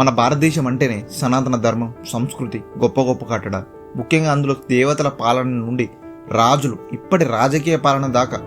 మన భారతదేశం అంటేనే సనాతన ధర్మం సంస్కృతి గొప్ప గొప్ప కట్టడాలు ముఖ్యంగా అందులో దేవతల పాలన నుండి రాజులు ఇప్పటి రాజకీయ పాలన దాకా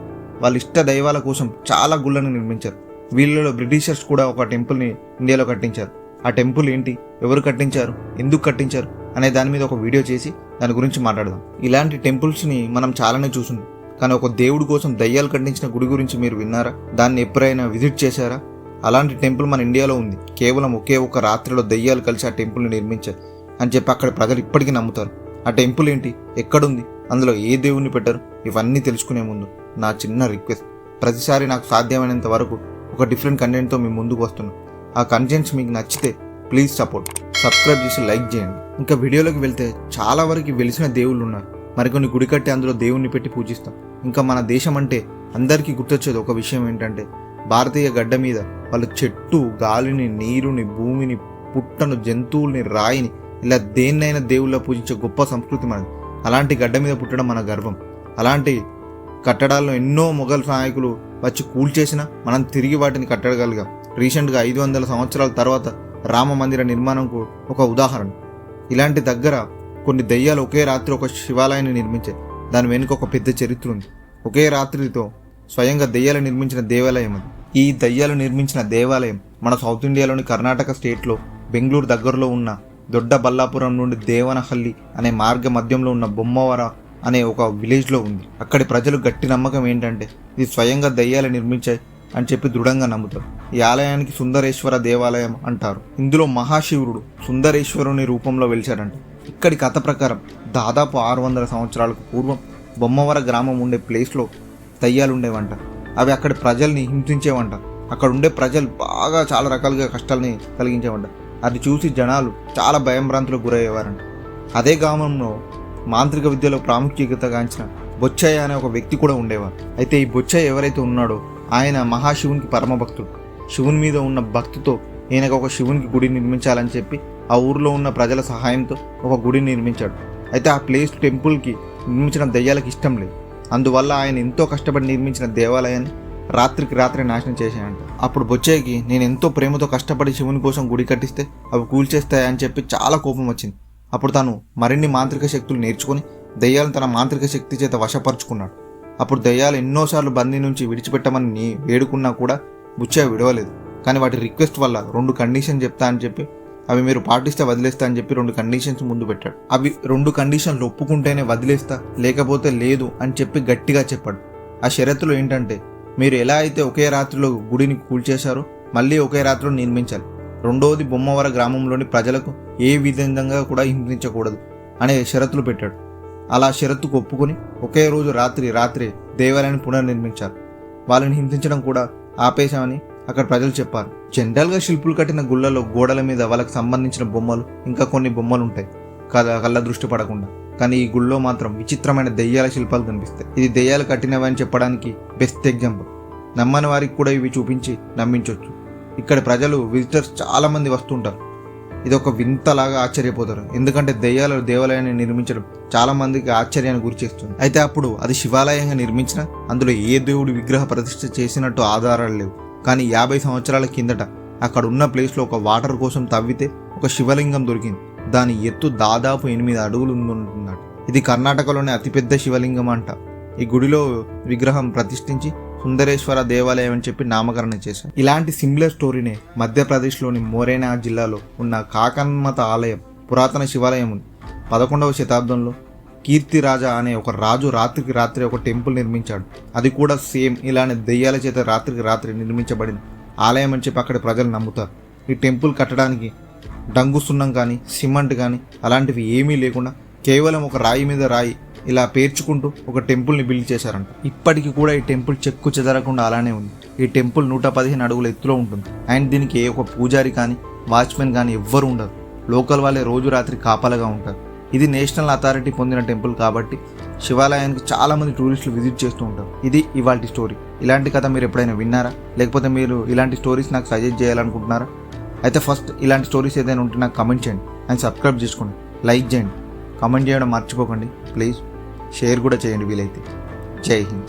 వాళ్ళ ఇష్ట దైవాల కోసం చాలా గుళ్ళను నిర్మించారు. వీళ్ళలో బ్రిటిషర్స్ కూడా ఒక టెంపుల్ని ఇండియాలో కట్టించారు. ఆ టెంపుల్ ఏంటి? ఎవరు కట్టించారు? ఎందుకు కట్టించారు? అనే దాని మీద ఒక వీడియో చేసి దాని గురించి మాట్లాడదాం. ఇలాంటి టెంపుల్స్ని మనం చాలానే చూసున్నాం. కానీ ఒక దేవుడి కోసం దయ్యాలు కట్టించిన గుడి గురించి మీరు విన్నారా? దాన్ని ఎప్పుడైనా విజిట్ చేశారా? అలాంటి టెంపుల్ మన ఇండియాలో ఉంది. కేవలం ఒకే ఒక రాత్రిలో దయ్యాలు కలిసి ఆ టెంపుల్ని నిర్మించారు అని చెప్పి అక్కడ ప్రజలు ఇప్పటికీ నమ్ముతారు. ఆ టెంపుల్ ఏంటి? ఎక్కడుంది? అందులో ఏ దేవుణ్ణి పెట్టారు? ఇవన్నీ తెలుసుకునే ముందు నా చిన్న రిక్వెస్ట్. ప్రతిసారి నాకు సాధ్యమైనంత వరకు ఒక డిఫరెంట్ కంటెంట్తో మీ ముందుకు వస్తున్నాం ఆ కంటెంట్స్ మీకు నచ్చితే ప్లీజ్ సపోర్ట్. సబ్స్క్రైబ్ చేసి లైక్ చేయండి. ఇంకా వీడియోలోకి వెళ్తే చాలా వరకు వెలిసిన దేవుళ్ళు ఉన్నారు. మరికొన్ని గుడి కట్టి అందులో దేవుణ్ణి పెట్టి పూజిస్తాం. ఇంకా మన దేశం అంటే అందరికీ గుర్తొచ్చేది ఒక విషయం ఏంటంటే భారతీయ గడ్డ మీద వాళ్ళు చెట్టు గాలిని నీరుని భూమిని పుట్టను జంతువుల్ని రాయిని ఇలా దేన్నైనా దేవుళ్ళ పూజించే గొప్ప సంస్కృతి మనది. అలాంటి గడ్డ మీద పుట్టడం మన గర్వం. అలాంటి కట్టడాల్లో ఎన్నో మొఘల్ నాయకులు వచ్చి కూల్చేసినా మనం తిరిగి వాటిని కట్టగలిగాం. రీసెంట్గా ఐదు వందల సంవత్సరాల తర్వాత రామ మందిర నిర్మాణంకు ఒక ఉదాహరణ. ఇలాంటి దగ్గర కొన్ని దయ్యాలు ఒకే రాత్రి ఒక శివాలయాన్ని నిర్మించాయి. దాని వెనుక ఒక పెద్ద చరిత్ర ఉంది. ఒకే రాత్రితో స్వయంగా దయ్యాలు నిర్మించిన దేవాలయం అది. ఈ దయ్యాలు నిర్మించిన దేవాలయం మన సౌత్ ఇండియాలోని కర్ణాటక స్టేట్లో బెంగళూరు దగ్గరలో ఉన్న దొడ్డ బల్లాపురం నుండి దేవనహల్లి అనే మార్గ మధ్యంలో ఉన్న బొమ్మవర అనే ఒక విలేజ్లో ఉంది. అక్కడి ప్రజలు గట్టి నమ్మకం ఏంటంటే ఇది స్వయంగా దయ్యాలు నిర్మించాయి అని చెప్పి దృఢంగా నమ్ముతారు. ఈ ఆలయానికి సుందరేశ్వర దేవాలయం అంటారు. ఇందులో మహాశివుడు సుందరేశ్వరుని రూపంలో వెలిచాడంట. ఇక్కడి కథ ప్రకారం దాదాపు ఆరు వందల సంవత్సరాలకు పూర్వం బొమ్మవర గ్రామం ఉండే ప్లేస్లో దయ్యాలు ఉండేవంట అవి అక్కడ ప్రజల్ని హింసించేవంట. అక్కడ ఉండే ప్రజలు బాగా చాలా రకాలుగా కష్టాలని కలిగించేవంట. అది చూసి జనాలు చాలా భయంభ్రాంతులకు గురయ్యేవారంట. అదే గ్రామంలో మాంత్రిక విద్యలో ప్రాముఖ్యత గాంచిన బొచ్చయ్య అనే ఒక వ్యక్తి కూడా ఉండేవారు. అయితే ఈ బొచ్చయ్య ఎవరైతే ఉన్నాడో ఆయన మహాశివునికి పరమభక్తుడు. శివుని మీద ఉన్న భక్తితో ఈయనకు ఒక శివునికి గుడి నిర్మించాలని చెప్పి ఆ ఊర్లో ఉన్న ప్రజల సహాయంతో ఒక గుడిని నిర్మించాడు. అయితే ఆ ప్లేస్ టెంపుల్కి నిర్మించిన దయ్యాలకు ఇష్టం లేదు. అందువల్ల ఆయన ఎంతో కష్టపడి నిర్మించిన దేవాలయాన్ని రాత్రికి రాత్రి నాశనం చేశాయంట. అప్పుడు బొచ్చయ్యకి నేను ఎంతో ప్రేమతో కష్టపడి శివుని కోసం గుడి కట్టిస్తే అవి కూల్చేస్తాయని చెప్పి చాలా కోపం వచ్చింది. అప్పుడు తను మరిన్ని మాంత్రిక శక్తులు నేర్చుకుని దయ్యాలను తన మాంత్రిక శక్తి చేత వశపరుచుకున్నాడు. అప్పుడు దయ్యాలు ఎన్నోసార్లు బందీ నుంచి విడిచిపెట్టమని నీ వేడుకున్నా కూడా బుచ్చయ్య విడవలేదు. కానీ వాటి రిక్వెస్ట్ వల్ల రెండు కండిషన్ చెప్తా అని చెప్పి అవి మీరు పాటిస్తే వదిలేస్తా అని చెప్పి రెండు కండిషన్స్ ముందు పెట్టాడు. అవి రెండు కండిషన్లు ఒప్పుకుంటేనే వదిలేస్తా లేకపోతే లేదు అని చెప్పి గట్టిగా చెప్పాడు. ఆ షరతులు ఏంటంటే మీరు ఎలా అయితే ఒకే రాత్రిలో గుడిని కూల్చేశారో మళ్ళీ ఒకే రాత్రిలో నిర్మించాలి. రెండవది బొమ్మవర గ్రామంలోని ప్రజలకు ఏ విధంగా కూడా హింసించకూడదు అనే షరతులు పెట్టాడు. అలా షరతుకు ఒప్పుకొని ఒకే రోజు రాత్రి రాత్రి దేవాలయాన్ని పునర్నిర్మించారు. వాళ్ళని హింసించడం కూడా ఆపేశామని అక్కడ ప్రజలు చెప్పారు. జనరల్గా శిల్పులు కట్టిన గుళ్ళలో గోడల మీద వాళ్ళకి సంబంధించిన బొమ్మలు ఇంకా కొన్ని బొమ్మలు ఉంటాయి కళ్ళ కళ్ళ దృష్టి పడకుండా. కానీ ఈ గుళ్ళో మాత్రం విచిత్రమైన దెయ్యాల శిల్పాలు కనిపిస్తాయి. ఇది దెయ్యాలు కట్టినవని చెప్పడానికి బెస్ట్ ఎగ్జాంపుల్ నమ్మని వారికి కూడా ఇవి చూపించి నమ్మించవచ్చు ఇక్కడ ప్రజలు విజిటర్స్ చాలామంది వస్తుంటారు. ఇది ఒక వింతలాగా ఆశ్చర్యపోతారు. ఎందుకంటే దెయ్యాలు దేవాలయాన్ని నిర్మించడం చాలా మందికి ఆశ్చర్యాన్ని గురి చేస్తుంది. అయితే అప్పుడు అది శివాలయంగా నిర్మించిన అందులో ఏ దేవుడి విగ్రహ ప్రతిష్ఠ చేసినట్టు ఆధారాలు లేవు. కానీ యాభై సంవత్సరాల కిందట అక్కడ ఉన్న ప్లేస్లో ఒక వాటర్ కోసం తవ్వితే ఒక శివలింగం దొరికింది. దాని ఎత్తు దాదాపు ఎనిమిది అడుగులు ఉందన్నట్టు ఇది కర్ణాటకలోని అతిపెద్ద శివలింగం అంట. ఈ గుడిలో విగ్రహం ప్రతిష్ఠించి సుందరేశ్వర దేవాలయం అని చెప్పి నామకరణం చేశారు. ఇలాంటి సిమిలర్ స్టోరీనే మధ్యప్రదేశ్లోని మోరేనా జిల్లాలో ఉన్న కాకన్మత ఆలయం పురాతన శివాలయం ఉంది. పదకొండవ శతాబ్దంలో కీర్తిరాజా అనే ఒక రాజు రాత్రికి రాత్రి ఒక టెంపుల్ నిర్మించాడు. అది కూడా సేమ్ ఇలానే దెయ్యాల చేత రాత్రికి రాత్రి నిర్మించబడింది. ఆలయం అని చెప్పి అక్కడ ప్రజలు నమ్ముతారు. ఈ టెంపుల్ కట్టడానికి డంగు సున్నం కానీ సిమెంట్ కానీ అలాంటివి ఏమీ లేకుండా కేవలం ఒక రాయి మీద రాయి ఇలా పేర్చుకుంటూ ఒక టెంపుల్ని బిల్డ్ చేశారంట. ఇప్పటికి కూడా ఈ టెంపుల్ చెక్కు చెదరకుండా అలానే ఉంది. ఈ టెంపుల్ నూట పదిహేను అడుగుల ఎత్తులో ఉంటుంది. అండ్ దీనికి ఏ ఒక పూజారి కానీ వాచ్మెన్ కానీ ఎవ్వరు ఉండరు. లోకల్ వాళ్ళే రోజు రాత్రి కాపలగా ఉంటారు. ఇది నేషనల్ అథారిటీ పొందిన టెంపుల్ కాబట్టి శివాలయానికి చాలామంది టూరిస్టులు విజిట్ చేస్తూ ఉంటారు. ఇది ఇవాళ స్టోరీ. ఇలాంటి కథ మీరు ఎప్పుడైనా విన్నారా? లేకపోతే మీరు ఇలాంటి స్టోరీస్ నాకు సజెస్ట్ చేయాలనుకుంటున్నారా? అయితే ఫస్ట్ ఇలాంటి స్టోరీస్ ఏదైనా ఉంటే నాకు కమెంట్ చేయండి. అండ్ సబ్స్క్రైబ్ చేసుకోండి. లైక్ చేయండి. కమెంట్ చేయడం మర్చిపోకండి. ప్లీజ్. షేర్ కూడా చేయండి వీలైతే. జై హింద్.